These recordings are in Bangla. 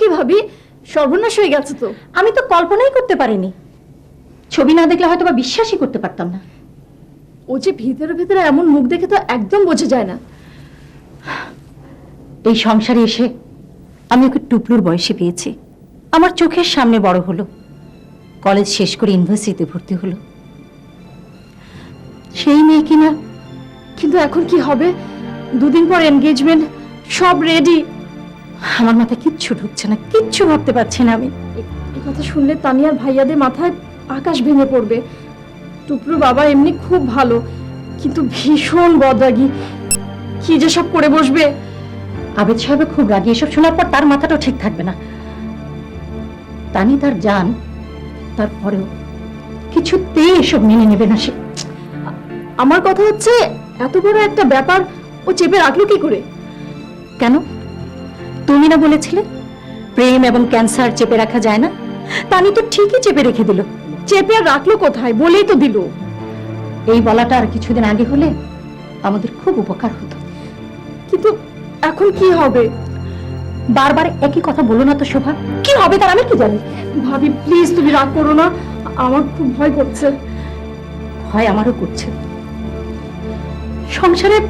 কি ভাবি? সর্বনাশ হয়ে গেছে তো। আমি তো কল্পনাই করতে পারিনি। ছবি না দেখলে হয়তো বা বিশ্বাসই করতে পারতাম না। ও যে ভিতরে ভিতরে এমন মুখ দেখে তো একদম বোঝা যায় না। এই সংসারে এসে আমি ওকে টুপলুর বয়সে পেয়েছি। আমার চোখের সামনে বড় হলো। কলেজ শেষ করে ইউনিভার্সিটিতে ভর্তি হলো। সেই মেয়ে কিনা? কিন্তু এখন কি হবে? দুদিন পর এনগেজমেন্ট সব রেডি আমার মাথায় কিচ্ছু ঢুকছে না কিচ্ছু ভাবতে পারছি না আমি। এই কথা শুনলে তানিয়ার ভাইয়াদের মাথায় আকাশ ভেঙে পড়বে। টুকরুর বাবা এমনি খুব ভালো কিন্তু ভীষণ বদাগি কি যে সব করে বসবে? আবেদ সাহেব খুব রাগি এসব শোনার পর তার মাথাটাও ঠিক থাকবে না। তানি তার জান তারপরেও কিছুতেই এসব মেনে নেবে না সে। আমার কথা হচ্ছে এত বড় একটা ব্যাপার ও চেপে রাখল কি করে? কেন? তুমি না বলেছিলে? প্রেম এবং ক্যান্সার চেপে রাখা যায় না? তানি তো ঠিকই চেপে রেখে দিল। চেপে আর রাখল কোথায়? বলেই তো দিল। এই বলাটা আর কিছুদিন আগে হলে আমাদের খুব উপকার হতো। কিন্তু এখন কি হবে? বারবার একই কথা বলো না তো শোভা। কি হবে তার আমি কি জানি? ভাবি প্লিজ তুমি রাগ করো না। আমার খুব ভয় করছে। ভয় আমারও করছে। সংসারে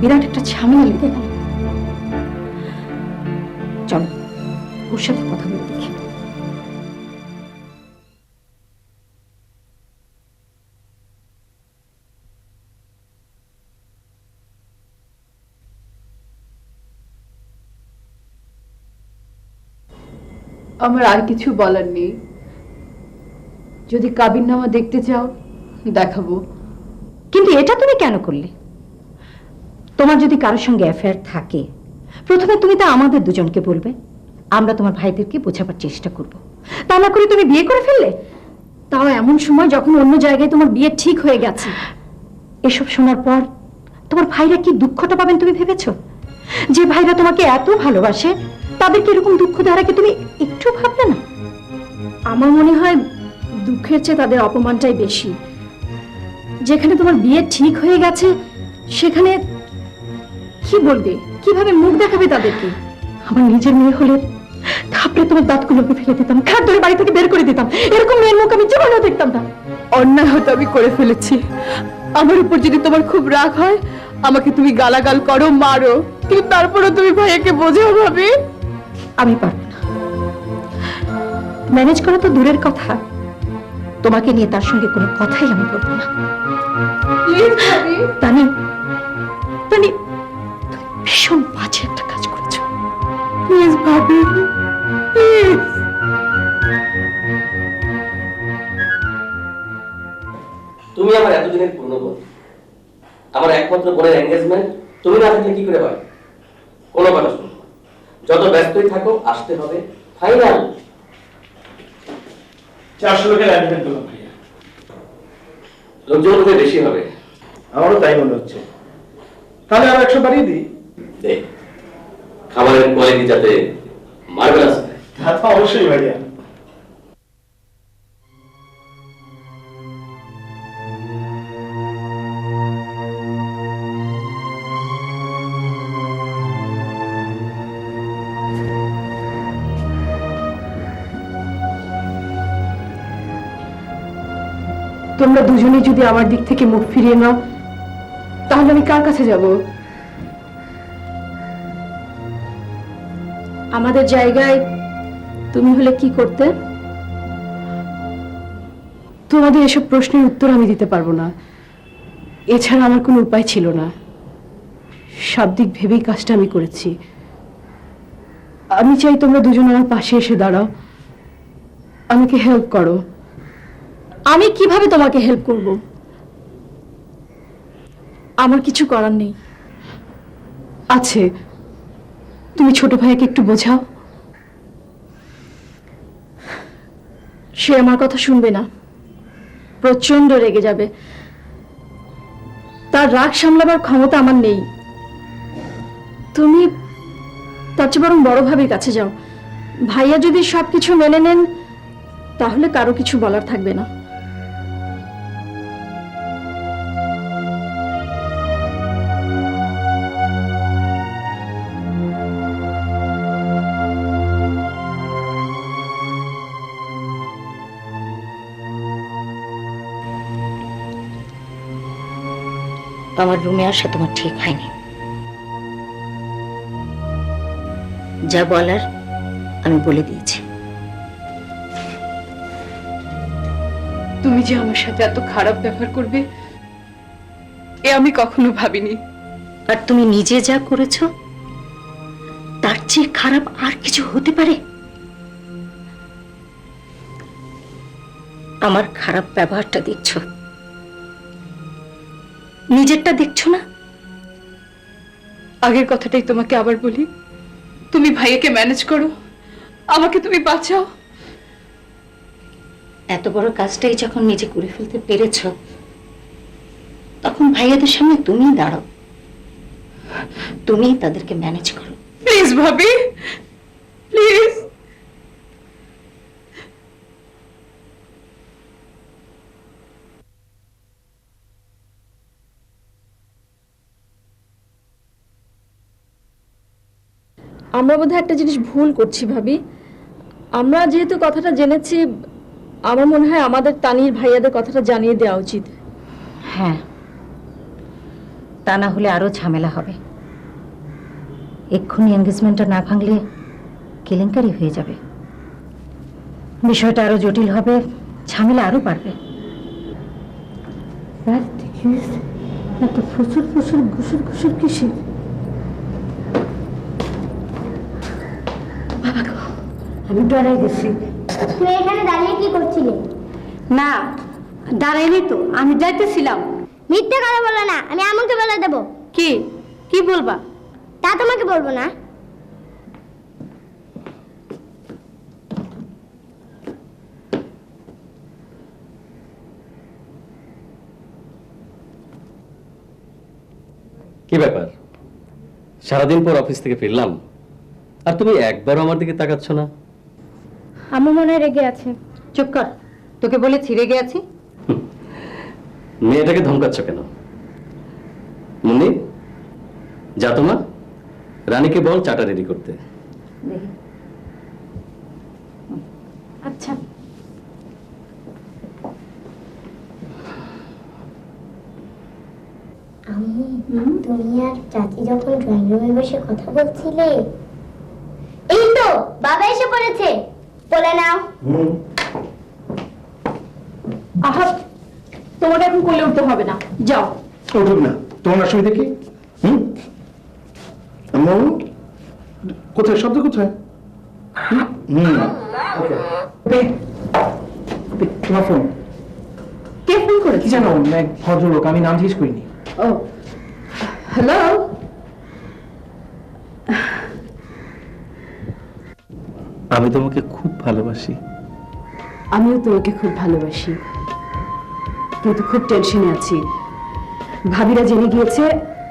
বিরাট একটা ঝামেলা লেগে গেল। চলো ওর সাথে কথা বলে দেখি। আমার আর কিছু বলার নেই। যদি কাবিননামা দেখতে চাও দেখাবো। কিন্তু এটা তুমি কেন করলে? তোমার যদি কারোর সঙ্গে অ্যাফেয়ার থাকে প্রথমে তুমি তা আমাদের দুজনকে বলবে। আমরা তোমার ভাইদেরকে বোঝাবার চেষ্টা করব। তা না করে তুমি বিয়ে করে ফেললে? তাও এমন সময় যখন অন্য জায়গায় তোমার বিয়ে ঠিক হয়ে গেছে। এসব শোনার পর তোমার ভাইরা কি দুঃখটা পাবেন তুমি ভেবেছো? যে ভাইরা তোমাকে এত ভালোবাসে, তাদেরকে এরকম দুঃখ আগে তুমি একটু ভাবলে না? আমার মনে হয় দুঃখের চেয়ে তাদের অপমানটাই বেশি। যেখানে তোমার বিয়ে ঠিক হয়ে গেছে, সেখানে কি বলবে? কীভাবে মুখ দেখাবে তাদেরকে? আমার নিজের মেয়ে হলে থাপড়ে তোমার দাঁতগুলোকে ফেলে দিতাম খাট ধরে বাড়ি থেকে বের করে দিতাম। এরকম মেয়ের মুখ আমি জীবনেও দেখতাম না। অন্যায় হয়তো আমি করে ফেলেছি। আমার উপর যদি তোমার খুব রাগ হয় আমাকে তুমি গালাগাল করো মারো। কিন্তু তারপরে তুমি ভাইয়াকে বোঝাও ভাবি। আমি পারব না। ম্যানেজ করা তো দূরের কথা। তোমাকে নিয়ে তার সঙ্গে কোনো কথাই আমি বলব না। তানি তানি ভীষণ বাজে একটা কাজ করেছ। প্লিজ ভাবি প্লিজ তুমি আমার এতদিনের পূর্ণ বন্ধু। আমার একমাত্র বোনের এঙ্গেজমেন্ট তুমি না থাকলে কি করে হয়? কোনো কথা শুনো না। যত ব্যস্তই থাকো আসতে হবে। ফাইনাল চারশো লোকের অ্যাডমিট করলাম লোকজন বেশি হবে। আমারও তাই মনে হচ্ছে। তাহলে আর একশো বাড়িয়ে দিই। খাবারের কোয়ালিটি যাতে মার্ভেলাস হয়। তা তো অবশ্যই ভাইয়া। তোমরা দুজনেই যদি আমার দিক থেকে মুখ ফিরিয়ে নাও তাহলে আমি কার কাছে যাব? আমাদের জায়গায় তুমি হলে কি করতে? তোমাদের এসব প্রশ্নের উত্তর আমি দিতে পারব না। এছাড়া আমার কোনো উপায় ছিল না। সব দিক ভেবেই কাজটা আমি করেছি। আমি চাই তোমরা দুজন আমার পাশে এসে দাঁড়াও। আমাকে হেল্প করো। আমি কীভাবে তোমাকে হেল্প করব? আমার কিছু করার নেই। আছে। তুমি ছোট ভাইয়াকে একটু বোঝাও। সে আমার কথা শুনবে না। প্রচণ্ড রেগে যাবে। তার রাগ সামলাবার ক্ষমতা আমার নেই। তুমি তার চেয়ে বরং বড় ভাবির কাছে যাও। ভাইয়া যদি সবকিছু মেনে নেন, তাহলে কারও কিছু বলার থাকবে না। আমার রুমে আসা তোমার ঠিক হয়নি। যা বলার আমি বলে দিয়েছি। তুমি যে আমার সাথে এত খারাপ ব্যবহার করবে এ আমি কখনো ভাবিনি। আর তুমি নিজে যা করেছ তার চেয়ে খারাপ আর কিছু হতে পারে? আমার খারাপ ব্যবহারটা দেখছ। নিজেরটা দেখছ না? আগের কথাটাই তোমাকে আবার বলি। তুমি ভাইয়াকে ম্যানেজ করো। আমাকে তুমি বাঁচাও। এত বড় কাজটাই যখন নিজে করে ফেলতে পেরেছ তখন ভাইয়াদের সামনে তুমি দাঁড়াও। তুমি তাদেরকে ম্যানেজ করো। প্লিজ ভাবি প্লিজ আমরা বোধহয় একটা জিনিস ভুল করছি ভাবি। আমরা যেহেতু কথাটা জেনেছি আমার মনে হয় আমাদের তানির ভাইয়াদের কথাটা জানিয়ে দেওয়া উচিত। হ্যাঁ। তা না হলে আরও ঝামেলা হবে। এক্ষুনি এনগেজমেন্টটা না ভাঙলে কেলেঙ্কারি হয়ে যাবে। বিষয়টা আরও জটিল হবে ঝামেলা আরও বাড়বে। এত ফুসুর ফুসুর ঘুসুর ঘুসুর কিসে আমি ডরাই গেছি। তুমি এখানে দাঁড়িয়ে কি করছিলে? না দাঁড়াইনি তো আমি যাইতেছিলাম। মিথ্যে কথা বলো না আমি আমাকে বলে দেবো। কি? কি বলবা? তা তোমাকে বলব না। কি ব্যাপার? সারাদিন পর অফিস থেকে ফিরলাম। আর তুমি একবারও আমার দিকে তাকাচ্ছ না? আমার মনে হয় রেগে আছে। চুপ কর তোকে বলে ছিঁড়ে গেছি মেয়েটাকে ধমকাচ্ছ কেন? মুন্নি যা তোমা রানীকে বল চাটা রেডি করতে। আচ্ছা। আমি তুমি আর চাচি যখন ড্রয়িং রুমে বসে কথা বলছিলে এই তো বাবা এসে পড়েছে। বলে নাও। আহা তোমাকে এখন কোলে উঠতে হবে না। যাও। উঠুক না। তোমার অসুবিধা কি? হুম? কোথায়? শব্দ কোথায়? হুম? ওকে। তোমার ফোন। কে ফোন কি করেছে জানো এক ভদ্রলোক আমি নাম জিজ্ঞেস করিনি। ও হ্যালো? আমি তোমাকে খুব ভালোবাসি। আমিও তোমাকে খুব ভালোবাসি। কিন্তু খুব টেনশনে আছি। ভাবিরা জেনে গিয়েছে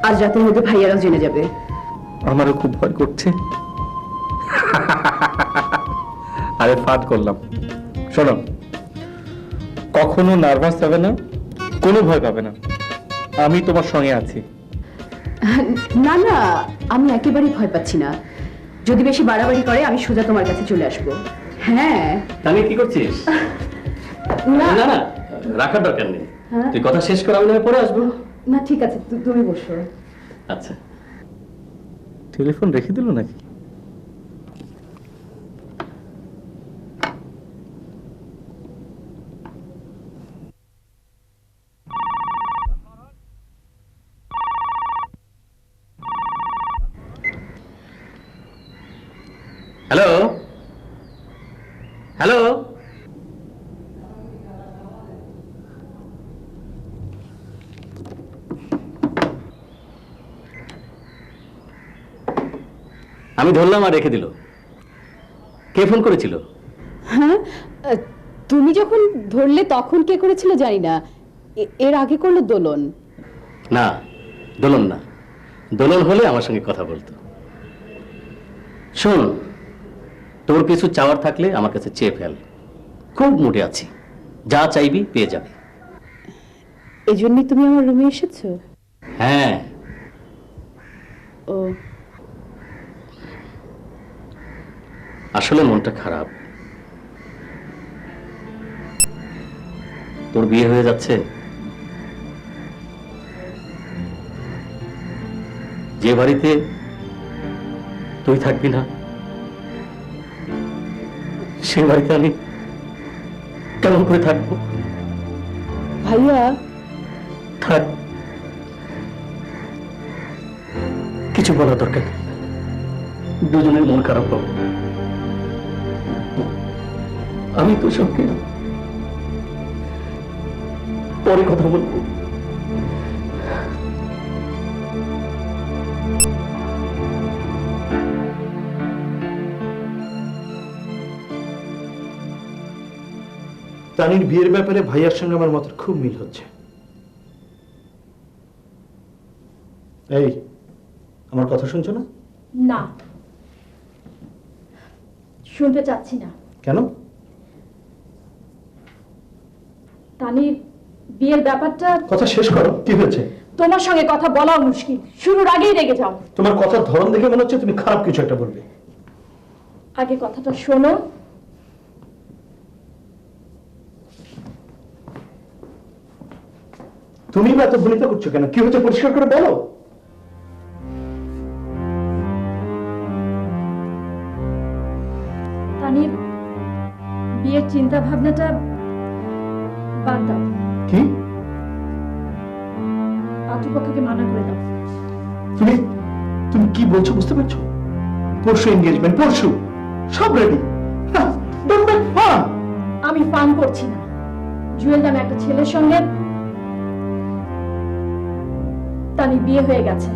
আজ রাতের মধ্যে ভাইয়ারাও জেনে যাবে। আমারও খুব ভয় করছে। আরে ফাট করলাম। শোনো কখনো নার্ভাস হবে না কোনো ভয় পাবে না। আমি তোমার সঙ্গে আছি। না না আমি একেবারেই ভয় পাচ্ছি না। যদি বেশি বাড়াবাড়ি করে আমি সোজা তোমার কাছে চলে আসব। হ্যাঁ। তাহলে কি করছিস? না। না রাখার দরকার নেই। তুই কথা শেষ করা আমি পরে আসব। না ঠিক আছে তুমি বসো। আচ্ছা। টেলিফোন রেখে দিল নাকি হ্যালো হ্যালো আমি ধরলাম আর রেখে দিল। কে ফোন করেছিল? হ্যাঁ তুমি যখন ধরলে তখন কে করেছিল জানি না। এর আগে করল দোলন। না দোলন না। দোলন হলে আমার সঙ্গে কথা বলতো। শোন তোর কিছু চাওয়ার থাকলে আমার কাছে চেয়ে ফেল। খুব মুডে আছি। যা চাইবি পেয়ে যাবে। এই জন্যই তুমি আমার রুমে এসেছ? হ্যাঁ। ও আসলে মনটা খারাপ। তোর বিয়ে হয়ে যাচ্ছে? যে বাড়িতে তুই থাকবি না সে বাড়িতে আমি কেমন করে থাকব? ভাইয়া। থাক। কিছু বলার দরকার দুজনের মন খারাপ হবে। আমি তোর সঙ্গে পরে কথা বলব। তানির বিয়ের ব্যাপারে ভাইয়ার সঙ্গে আমার মতের খুব মিল হচ্ছে। এই আমার কথা শুনছো না? না। শুনতে চাচ্ছি না। কেন? তানির বিয়ের ব্যাপারটা কথা শেষ করো কি হয়েছে? তোমার সঙ্গে কথা বলাও মুশকিল। শুরুর আগেই রেগে যাও। তোমার কথার ধরন দেখে মনে হচ্ছে তুমি খারাপ কিছু একটা বলবে। আগে কথাটা শোনো। তুমি বা এত ভূমিকা করছ কেন? কি হচ্ছে পরিষ্কার করে বলো। বিয়ের চিন্তা ভাবনাটা বাদ দাও কি? পাত্রপক্ষকে মানা করে দাও। তুমি তুমি কি বলছো বুঝতে পারছ? পরশু এনগেজমেন্ট পরশু। সব রেডি ফান আমি পান করছি না। জুয়েল নামে একটা ছেলের সঙ্গে তানির বিয়ে হয়ে গেছে।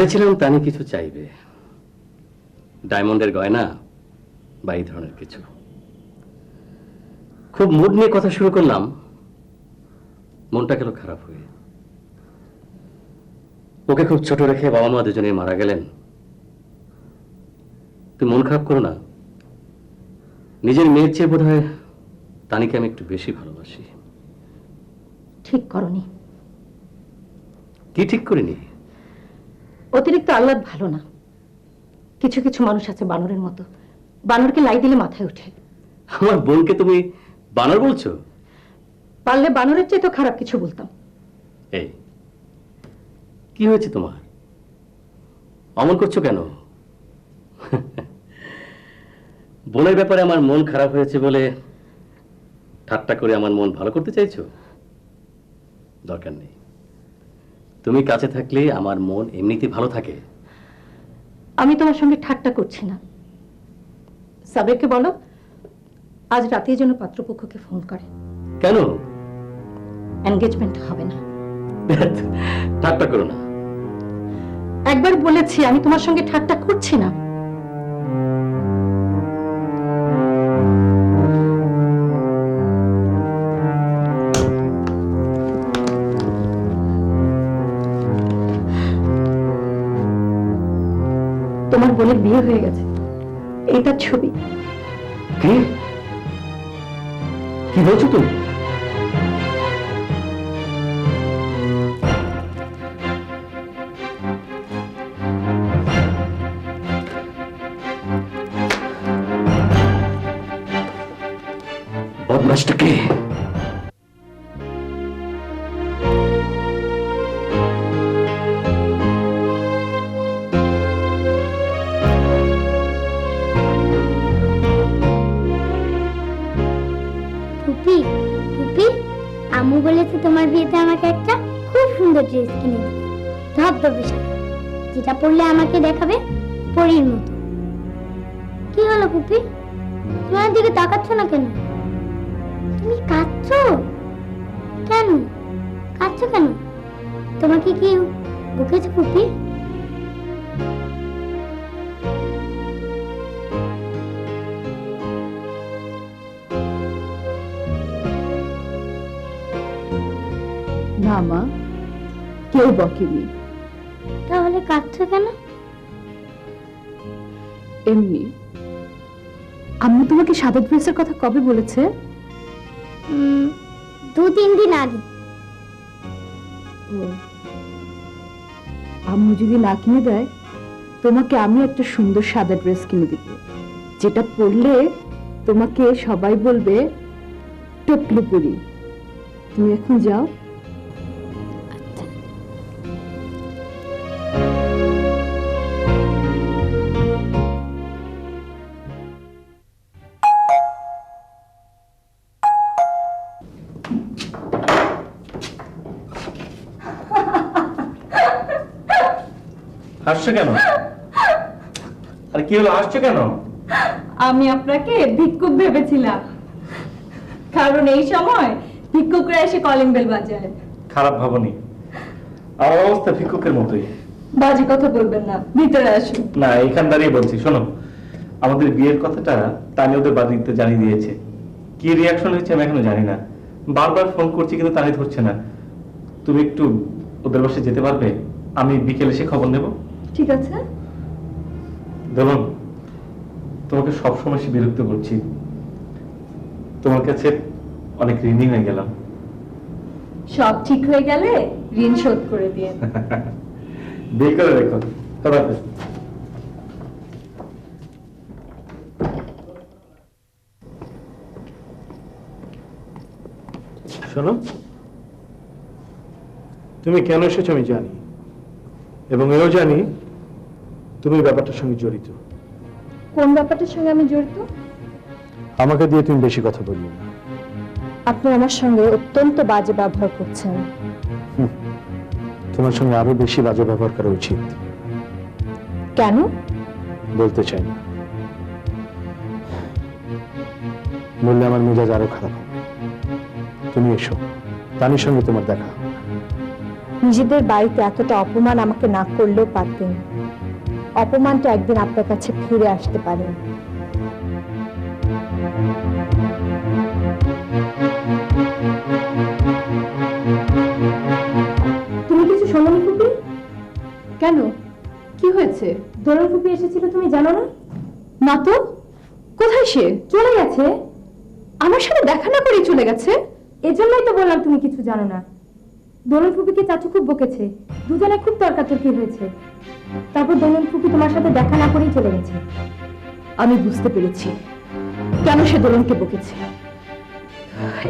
ভেবেছিলাম তানি কিছু চাইবে। ডায়মন্ডের গয়না বা এই ধরনের কিছু। খুব মুড নিয়ে কথা শুরু করলাম। মনটা গেল খারাপ হয়ে? ওকে খুব ছোট রেখে বাবা মা দুজনে মারা গেলেন। তুই মন খারাপ করো না। নিজের মেয়ের চেয়ে বোধ হয় তানিকে আমি একটু বেশি ভালোবাসি। ঠিক করনি। কি ঠিক করিনি? অতিরিক্ত আহ্লাদ ভালো না। কিছু কিছু মানুষ আছে বানরের মতো। বানরকে লাই দিলে মাথায় ওঠে। আমার বোনকে তুমি বানর বলছো? পারলে বানরের চেয়ে তো খারাপ কিছু বলতাম। এই কি হয়েছে তোমার? অমন করছ কেন? বোনের ব্যাপারে আমার মন খারাপ হয়েছে বলে ঠাট্টা করে আমার মন ভালো করতে চাইছো? দরকার নেই। তুমি কাছে থাকলে আমার মন এমনিতে ভালো থাকে। আমি তোমার সঙ্গে ঠাট্টা করছি না। সাবেরকে বলো আজ রাতের যেন পাত্রপক্ষকে ফোন করে। কেন? এনগেজমেন্ট হবে না। ঠাট্টা করো না। একবার বলেছি আমি তোমার সঙ্গে ঠাট্টা করছি না। বিয়ে হয়ে গেছে। তার ছবি। কি? কি বলছো তুমি? বদমাসটা কে? ধবধবে যেটা পরলে আমাকে দেখাবে পরীর মতো। কি হলো ফুপি? তুমি দিকে তাকাচ্ছ না কেন? তুমি কাঁদছো? কেন? কাঁদছো কেন? তোমাকে কি বকেছে ফুপি? না মা, কেউ বকেনি। তাহলে কাঁদছো কেন? এমনি। আম্মু তোমাকে সাদা ড্রেসের কথা কবে বলেছে? দু তিন দিন আগে। আম্মু যদি না কিনে দেয় তোমাকে আমি একটা সুন্দর সাদা ড্রেস কিনে দিব যেটা পরলে তোমাকে সবাই বলবে টপলু পরি তুমি এখন যাও। হাসছো কেন? আরে কি হলো হাসছো কেন? আমি আপনাকে ভিক্ষুক ভেবেছিলাম। কারণ এই সময় ভিক্ষুকরা এসে কলিং বেল বাজায়। খারাপ ভাবনি। আমার অবস্থা ভিক্ষুকের মতোই। বাজে কথা বলবেন না ভিতরে আসুন। না এখান দাঁড়িয়ে বলছি শোনো। আমাদের বিয়ের কথাটা তানি ওদের বাড়িতে জানিয়ে দিয়েছে। কি রিয়াকশন হয়েছে আমি এখনও জানি না। বারবার ফোন করছি কিন্তু তানি ধরছে না। তুমি একটু ওদের বাসায় যেতে পারবে? আমি বিকেলে এসে খবর নেব। ঠিক আছে? ধরুন তোমাকে সবসময় সে বিরক্ত করছি। তোমার কাছে অনেক ঋণী হয়ে গেলাম। সব ঠিক হয়ে গেলে ঋণ শোধ করে দিয়ে বিয়ে করে রেখো খবর শোনো তুমি কেন এসেছ আমি জানি। এবং এও জানি তুমি ব্যাপারটার সঙ্গে জড়িত। কোন ব্যাপারটার সঙ্গে আমি জড়িত? আমাকে দিয়ে তুমি বেশি কথা বলিও না। আপনি আমার সঙ্গে অত্যন্ত বাজে ব্যবহার করছেন। তোমার সঙ্গে আরও বেশি বাজে ব্যবহার করা উচিত। কেন? বলতে চাই না। বললে আমার মেজাজ আরও খারাপ হবে। তুমি এসো তানির সঙ্গে তোমার দেখা। নিজেদের বাড়িতে এতটা অপমান আমাকে না করলেও পারতেন। অপমানটা একদিন আপনার কাছে ফিরে আসতে পারে। তুমি কিছু শোনোনি ফুপি? কেন? কি হয়েছে? দোলন ফুপি এসেছিল তুমি জানো না? না তো? কোথায় সে? চলে গেছে? আমার সাথে দেখা না করেই চলে গেছে? এজন্যই তো বললাম তুমি কিছু জানো না। দোলন ফুপিকে চাচু খুব বকেছে। দুজনে খুব তর্কাতর্কি হয়েছে। তারপর দোলন ফুপি তোমার সাথে দেখা না করেই চলে গেছে। আমি বুঝতে পেরেছি। কেন সে দোলনকে বকেছে?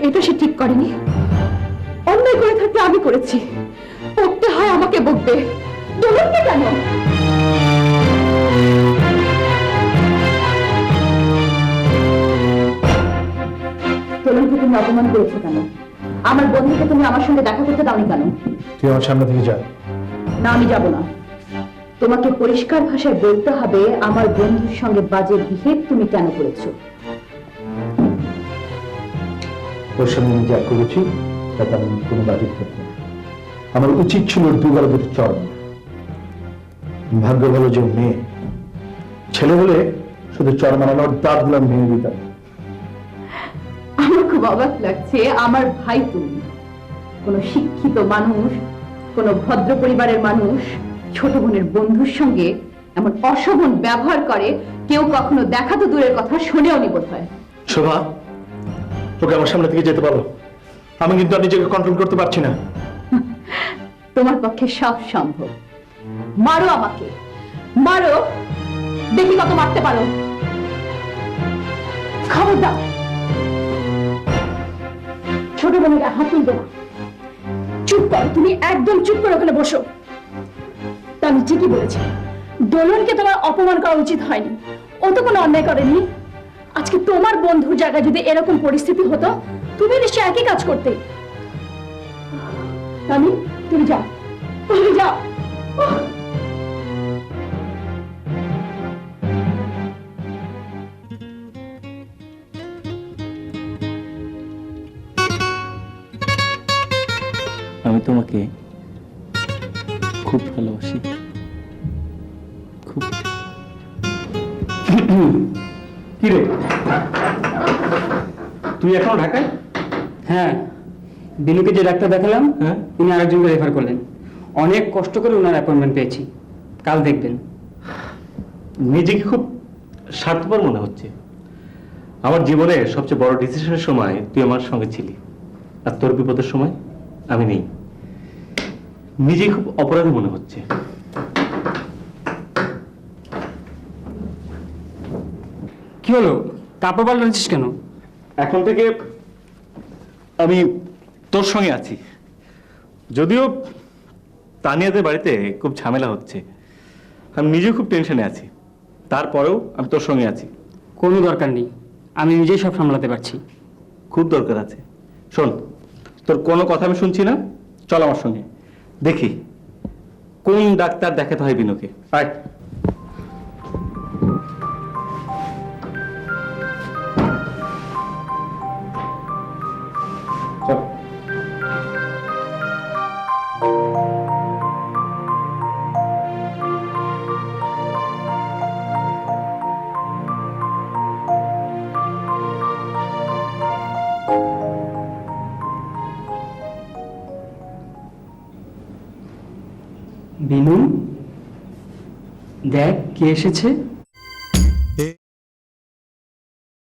এটা সে ঠিক করেনি। অন্যায় করে থাকলে আমি করেছি। বকতে হয় আমাকে বকবে। দোলনকে কেন? দোলনকে তুমি অপমান করেছ কেন? আমার বন্ধুকে তুমি আমার সঙ্গে দেখা করতে দাওনি কেন? তুই আমার সামনে থেকে যা। না আমি যাব না। তোমাকে পরিষ্কার ভাষায় বলতে হবে আমার বন্ধুর সঙ্গে বাজে বিহেভ তুমি কেন করেছ? তোর সঙ্গে আমি যা করেছি তাতে আমি কোনো বাজি না। আমার উচিত ছিল ওর দুবার দুটো চর ভাগ্য ভালো যে মেয়ে। ছেলে হলে শুধু চর মারানোর দাঁত গুলাম ভেঙে দিতাম। খুব অবাক লাগছে আমার ভাই তুমি। কোন শিক্ষিত মানুষ কোন ভদ্র পরিবারের মানুষ ছোট বোনের বন্ধুর সঙ্গে এমন অশোভন ব্যবহার করে কেউ কখনো দেখা তো দূরের কথা শোনেও নি বোধ হয় শোভা তোকে আমার সামনে থেকে যেতে পারো আমি কিন্তু আর নিজেকে কন্ট্রোল করতে পারছি না। তোমার পক্ষে সব সম্ভব। মারো আমাকে। মারো। দেখি কত মারতে পারো। খবরদার। ছোট বোনের হাত তুলবে না। চুপ করো, তুমি একদম চুপ করে ওখানে বসো। আমি ঠিকই বলেছি। দোলনকে তোমার অপমান করা উচিত হয়নি। ও তো কোনো অন্যায় করেনি। আজকে তোমার বন্ধুর জায়গায় যদি এরকম পরিস্থিতি হতো, তুমি নিশ্চয়ই একই কাজ করতে। তুমি যাও। তুমি যাও। তুমি এখনও ঢাকায়? হ্যাঁ বিনুকে যে ডাক্তার দেখালাম হ্যাঁ। উনি আরেকজনকে রেফার করলেন। অনেক কষ্ট করে ওনার অ্যাপয়েন্টমেন্ট পেয়েছি। কাল দেখবেন। নিজেকে খুব স্বার্থপর মনে হচ্ছে। আমার জীবনে সবচেয়ে বড় ডিসিশনের সময় তুই আমার সঙ্গে ছিলি। আর তোর বিপদের সময় আমি নেই। নিজে খুব অপরাধী মনে হচ্ছে। কি হলো? কাপড় পাল্টাচ্ছিস কেন? এখন থেকে আমি তোর সঙ্গে আছি। যদিও তানিয়াদের বাড়িতে খুব ঝামেলা হচ্ছে। আমি নিজে খুব টেনশনে আছি। তারপরেও আমি তোর সঙ্গে আছি। কোনো দরকার নেই। আমি নিজেই সব সামলাতে পারছি। খুব দরকার আছে। শোন তোর কোনো কথা আমি শুনছি না। চল আমার সঙ্গে। দেখি কোন ডাক্তার দেখাতে হয় বিনুকে? আয়। কে এসেছে?